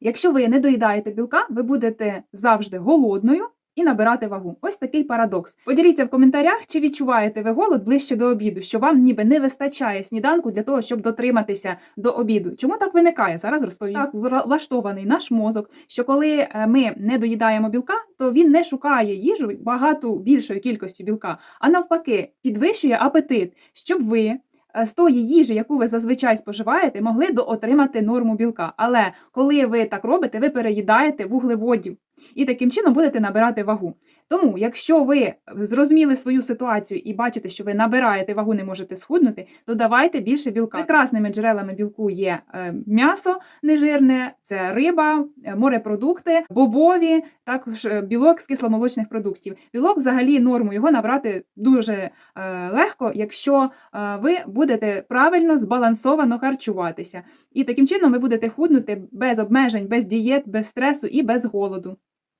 Якщо ви не доїдаєте білка, ви будете завжди голодною і набирати вагу. Ось такий парадокс. Поділіться в коментарях, чи відчуваєте ви голод ближче до обіду, що вам ніби не вистачає сніданку для того, щоб дотриматися до обіду. Чому так виникає? Зараз розповім. Так влаштований наш мозок, що коли е, ми не доїдаємо білка, то він не шукає їжу багато більшої кількості білка, а навпаки, підвищує апетит, щоб ви з тої їжі, яку ви зазвичай споживаєте, могли доотримати норму білка. Але коли ви так робите, ви переїдаєте вуглеводів і таким чином будете набирати вагу. Тому, якщо ви зрозуміли свою ситуацію і бачите, що ви набираєте вагу, не можете схуднути, то давайте більше білка. Прекрасними джерелами білку є е, м'ясо нежирне, це риба, е, морепродукти, бобові, також е, білок з кисломолочних продуктів. Білок взагалі норму його набрати дуже легко, якщо ви будете правильно збалансовано харчуватися. І таким чином ви будете худнути без обмежень, без дієт, без стресу і без голоду.